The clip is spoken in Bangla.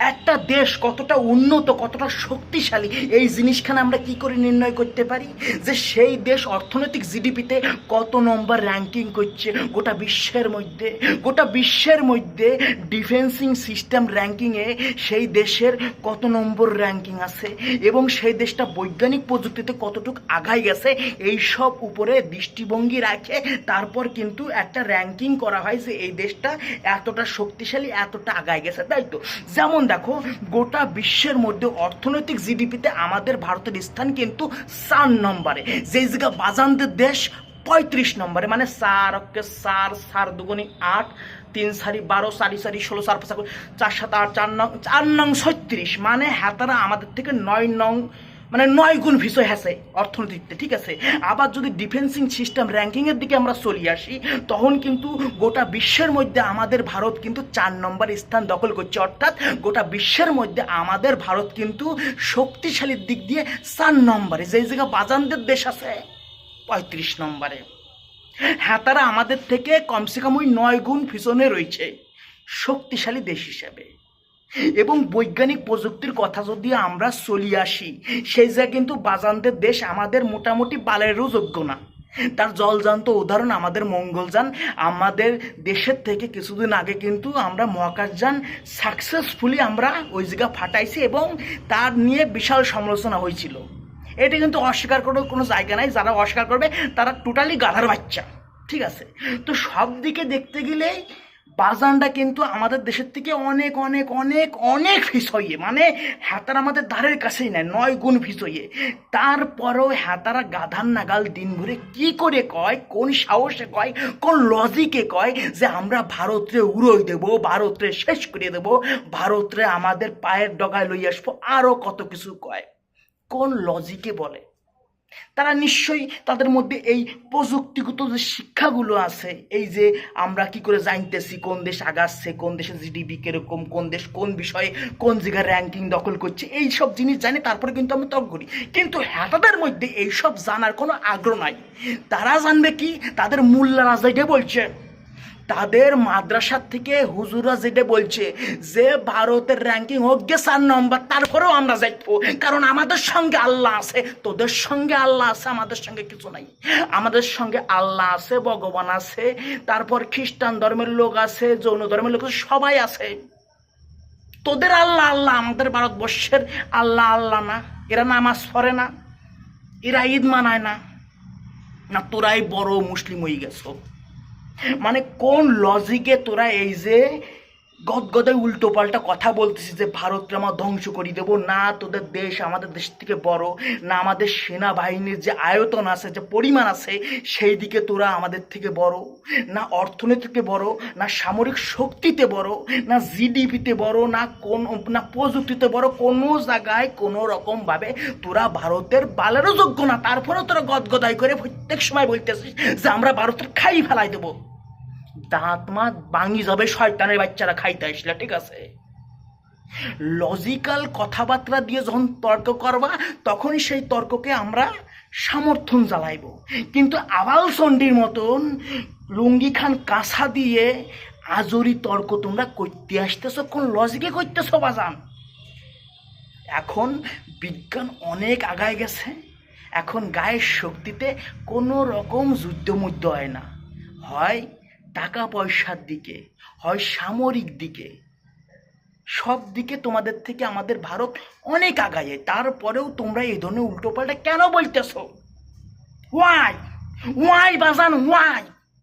একটা দেশ কতটা উন্নত, কতটা শক্তিশালী, এই জিনিসখানে আমরা কি করে নির্ণয় করতে পারি? যে সেই দেশ অর্থনৈতিক জিডিপিতে কত নম্বর র্যাঙ্কিং করছে গোটা বিশ্বের মধ্যে? গোটা বিশ্বের মধ্যে ডিফেন্সিং সিস্টেম র্যাঙ্কিংয়ে সেই দেশের কত নম্বর র্যাঙ্কিং আছে? এবং সেই দেশটা বৈজ্ঞানিক প্রযুক্তিতে কতটুকু আগাই গেছে এই সব উপরে দৃষ্টিভঙ্গি রাখে তারপর কিন্তু একটা র্যাঙ্কিং করা হয় যে এই দেশটা এতটা শক্তিশালী, এতটা আগায় গেছে, তাই তো? যেমন দেখো, গোটা বিশ্বের মধ্যে অর্থনৈতিক জিডিপিতে আমাদের ভারতের স্থান কিন্তু চার নম্বরে। যেই জায়গা বাজানদের দেশ, পঁয়ত্রিশ নম্বরে। মানে চার অক্কে চার সার দুগুণি আট, তিন সারি বারো সারি সারি ষোলো সার পাঁচ চার সাত আট, চার নং চার নং ছত্রিশ। মানে হাতারা আমাদের থেকে নয় নং মানে নয় গুণ বিষয় হ্যাসে অর্থনীতিতে, ঠিক আছে? আবার যদি ডিফেন্সিং সিস্টেম র্যাঙ্কিংয়ের দিকে আমরা চলে আসি, তখন কিন্তু গোটা বিশ্বের মধ্যে আমাদের ভারত কিন্তু চার নম্বর স্থান দখল করছে। অর্থাৎ গোটা বিশ্বের মধ্যে আমাদের ভারত কিন্তু শক্তিশালীর দিক দিয়ে চার নম্বরে। যেই জায়গা বাজানদের দেশ আছে, পঁয়ত্রিশ নম্বরে। হ্যাঁ তারা আমাদের থেকে কমসে কম ওই নয় গুণ পিছনে রয়েছে, শক্তিশালী দেশ হিসেবে। এবং বৈজ্ঞানিক প্রযুক্তির কথা যদি আমরা চলি আসি, সেই জায়গায় কিন্তু বাজানদের দেশ আমাদের মোটামুটি বালেরও যোগ্য না। তার জলযান্ত উদাহরণ আমাদের মঙ্গলযান আমাদের দেশের থেকে কিছুদিন আগে কিন্তু আমরা মহাকাশযান সাকসেসফুলি আমরা ওই জায়গা ফাটাইছি এবং তার নিয়ে বিশাল সমালোচনা হয়েছিল। এটা কিন্তু অস্বীকার করার কোনো জায়গা নাই। যারা অস্বীকার করবে, তারা টোটালি গাধার বাচ্চা। ঠিক আছে? তো সব দিকে দেখতে গেলে বাজানটা কিন্তু আমাদের দেশের থেকে অনেক অনেক অনেক অনেক ফিস হইয়ে মানে হাতার আমাদের দ্বারের কাছেই নেয় নয় গুণ ফিস হইয়ে। তারপরেও হাতারা গাধার নাগাল দিন ভরে কি করে কয়, কোন সাহসে কয়, কোন লজিকে কয় যে আমরা ভারতরে উড়োই দেব, ভারতরে শেষ করে দেব, ভারতরে আমাদের পায়ের ডগায় লই আসব আরও কত কিছু কয়। কোন লজিকে বলে? তারা নিশ্চয়ই তাদের মধ্যে এই প্রযুক্তিগত যে শিক্ষাগুলো আছে, এই যে আমরা কি করে জানতেছি কোন দেশ আগাচ্ছে, কোন দেশে জিডিপি কীরকম, কোন দেশ কোন বিষয়ে কোন জায়গায় র্যাঙ্কিং দখল করছে, এই সব জিনিস জানি, তারপরে কিন্তু আমি তর্ক করি। কিন্তু হ্যাটাদের মধ্যে এইসব জানার কোনো আগ্রহ নাই। তারা জানবে কি? তাদের মূল্যারা যেটা বলছে তাদের মাদ্রাসার থেকে হুজুরা যেটা বলছে যে ভারতের র্যাঙ্কিং হোক গে চার নম্বর, তারপরেও আমরা যাইবো। কারণ আমাদের সঙ্গে আল্লাহ আছে, তোদের সঙ্গে আল্লাহ আছে, আমাদের সঙ্গে কিছু নাই। আমাদের সঙ্গে আল্লাহ আছে, ভগবান আছে, তারপর খ্রিস্টান ধর্মের লোক আছে যৌন ধর্মের লোক সবাই আছে। তোদের আল্লাহ আল্লাহ, আমাদের ভারতবর্ষের আল্লাহ আল্লাহ না। এরা নামাজ পড়ে না, এরা ঈদ মানায় না। না, তোরাই বড় মুসলিম হয়ে গেছো। মানে কোন লজিকে তোরা এই যে গদগদে উল্টো পাল্টা কথা বলতেছিস যে ভারতকে আমরা ধ্বংস করে দেবো? না, তোদের দেশ আমাদের দেশ থেকে বড়। না, আমাদের সেনাবাহিনীর যে আয়তন আছে, যে পরিমাণ আছে, সেই দিকে তোরা আমাদের থেকে বড়। না, অর্থনীতিতে বড়, না, সামরিক শক্তিতে বড়, না জিডিপিতে বড়, না, কোন, না, প্রযুক্তিতে বড়, কোনো জায়গায় কোনো রকমভাবে তোরা ভারতের বালেরও যোগ্য না। তারপরেও তোরা গদগদাই করে প্রত্যেক সময় বলতেছিস যে আমরা ভারতের খাই ফেলাই দেবো। দাঁত মাত ভাঙি যাবে, শয়তানের বাচ্চারা খাইতে আসলে, ঠিক আছে? লজিক্যাল কথাবার্তা দিয়ে যখন তর্ক করবা, তখনই সেই তর্ককে আমরা সমর্থন জ্বালাইব কিন্তু আবাল চণ্ডীর মতন লুঙ্গি খান কাঁসা দিয়ে আজরি তর্ক তোমরা করতে আসতেছো, কোন লজিকে করতেছো, বাজান? এখন বিজ্ঞান অনেক আগায় গেছে, এখন গায়ের শক্তিতে কোনো রকম যুদ্ধমুদ্ধ হয় না। হয় টাকা পয়সার দিকে, হয় সামরিক দিকে, সব দিকে তোমাদের থেকে আমাদের ভারত অনেক আগায়। তারপরেও তোমরা এই ধরনের উল্টোপাল্টা কেন বলতেছ? ওয়াই ওয়াই বাজান ওয়াই